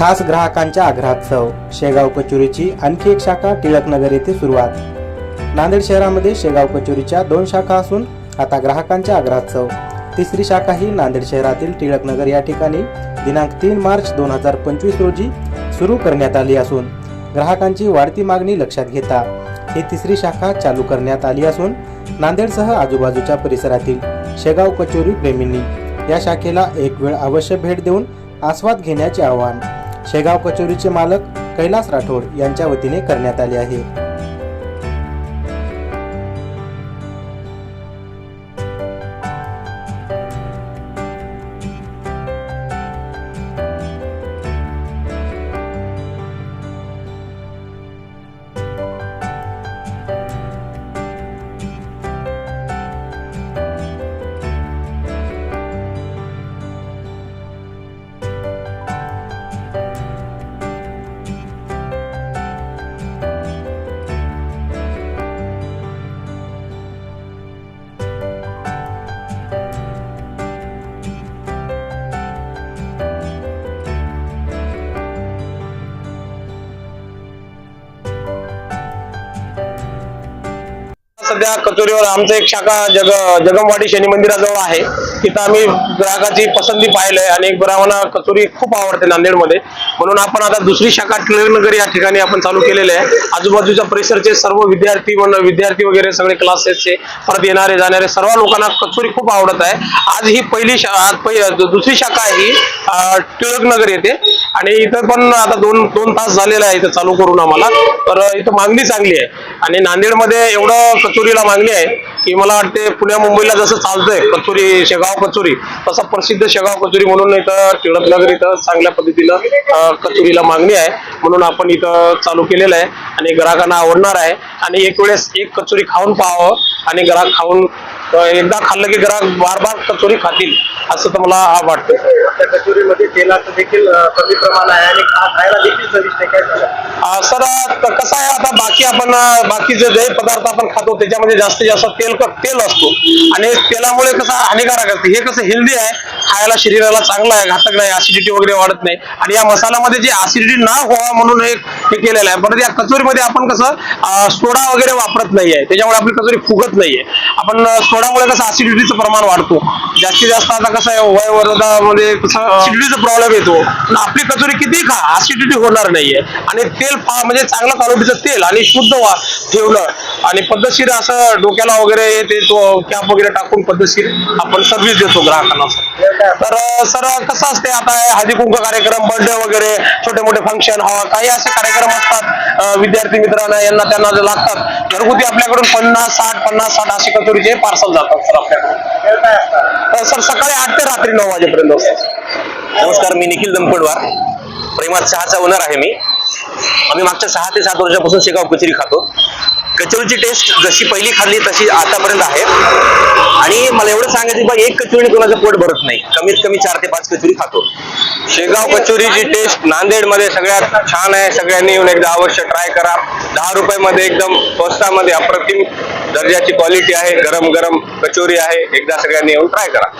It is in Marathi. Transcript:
खास ग्राहकांच्या आग्रहात्सव शेगाव कचोरीची आणखी एक शाखा टिळकनगर येथे सुरुवात. नांदेड शहरामध्ये शेगाव कचोरीच्या दोन शाखा असून आता ग्राहकांच्या आग्रहास्तव तिसरी शाखा ही नांदेड शहरातील टिळकनगर या ठिकाणी दिनांक तीन मार्च दोन हजार पंचवीस रोजी सुरू करण्यात आली असून ग्राहकांची वाढती मागणी लक्षात घेता ही तिसरी शाखा चालू करण्यात आली असून नांदेडसह आजूबाजूच्या परिसरातील शेगाव कचोरी प्रेमींनी या शाखेला एक वेळ अवश्य भेट देऊन आस्वाद घेण्याचे आवाहन शेगाव कचोरीचे मालक कैलास राठोड यांच्या वतीने करण्यात आले आहे. सध्या कचोरीवर आमचं एक शाखा जग जगमवाडी शनी मंदिराजवळ आहे. तिथं आम्ही ग्राहकाची पसंती पाहिलंय आणि ग्राहकांना कचोरी खूप आवडते नांदेडमध्ये. म्हणून आपण आता दुसरी शाखा टिळकनगर या ठिकाणी आपण चालू केलेले आहे. आजूबाजूच्या परिसरचे सर्व विद्यार्थी म्हणून विद्यार्थी वगैरे सगळे क्लासेसचे परत येणारे जाणारे सर्व लोकांना कचोरी खूप आवडत आहे. आज ही पहिली शा दुसरी शाखा आहे ही टिळकनगर येथे. आणि इथं पण आता दोन दोन तास झालेला आहे इथं चालू करून आम्हाला. तर इथं मागणी चांगली आहे. आणि नांदेडमध्ये एवढं कचोरीला मागणी आहे की मला वाटते पुण्या मुंबईला जसं चालतंय कचोरी शेगाव कचोरी तसं प्रसिद्ध शेगाव कचोरी म्हणून इथं टिळकनगर इथं चांगल्या पद्धतीनं कचोरीला मागणी आहे. म्हणून आपण इथं चालू केलेलं आहे आणि ग्राहकांना आवडणार आहे. आणि एक वेळेस एक कचोरी खाऊन पाहावं आणि ग्राहक खाऊन एकदा खाल्लं की ग्राहक बार बार कचोरी खातील असं तर मला वाटतं त्या कचोरीमध्ये तेलाचं देखील अ, कमी प्रमाण आहे आणि खा- खायला देखील चविष्ट आहे. काय सांगाल? अं, सर आता कसं आहे आता बाकी आपण अं, बाकीचे जे पदार्थ आपण खातो त्याच्यामध्ये जास्तीत जास्त तेल तेल असतो. आणि तेलामुळे कसं हानिकारक असते. हे कसं हेल्दी आहे खायला शरीराला चांगलं आहे घातक नाही ऍसिडिटी वगैरे वाढत नाही. आणि या मसाल्यामध्ये जे ऍसिडिटी ना व्हावा म्हणून एक हे केलेलं आहे. परत या कचोरीमध्ये आपण कसं सोडा वगैरे वापरत नाहीये. त्याच्यामुळे आपली कचोरी फुगत नाहीये. आपण सोडामुळे कसं ऍसिडिटीचं प्रमाण वाढतो. जास्तीत जास्त आता कसं आहे वय कसं ऍसिडिटीचा प्रॉब्लेम येतो. पण आपली कचोरी किती खा ऍसिडिटी होणार नाहीये. आणि तेल म्हणजे चांगल्या क्वालिटीचं तेल आणि शुद्ध वा ठेवलं आणि पद्धतशीर असं डोक्याला वगैरे ते तो कॅप वगैरे टाकून पद्धतशीर आपण सर्व्हिस देतो ग्राहकांना. तर सर कसं असते आता हळदी कुंकू कार्यक्रम बर्थडे वगैरे छोटे मोठे फंक्शन हवा काही असे कार्यक्रम असतात विद्यार्थी मित्रांना यांना त्यांना जे लागतात. घरगुती आपल्याकडून पन्नास साठ पन्नास साठ असे कचोरीचे पार्सल जातात सर आपल्याकडून. सर सकाळी आठ ते रात्री नऊ वाजेपर्यंत नमस्कार मी निखिल दंपडवार प्रेमात चहाचा ओनर आहे मी. आम्ही मागच्या सहा ते सात वर्षापासून शेगाव कचेरी खातो. कचोरीची टेस्ट जशी पहिली खाल्ली तशी आतापर्यंत आहे. आणि मला एवढं सांगायचं बा एक कचोरीने कोणाचं पोट भरत नाही. कमीत कमी चार ते पाच कचोरी खातो. शेगाव कचोरीची टेस्ट नांदेडमध्ये सगळ्यात छान आहे. सगळ्यांनी येऊन एकदा अवश्य ट्राय करा. दहा रुपयामध्ये एकदम स्वस्तामध्ये अप्रतिम दर्जाची क्वालिटी आहे. गरम गरम कचोरी आहे. एकदा सगळ्यांनी येऊन ट्राय करा.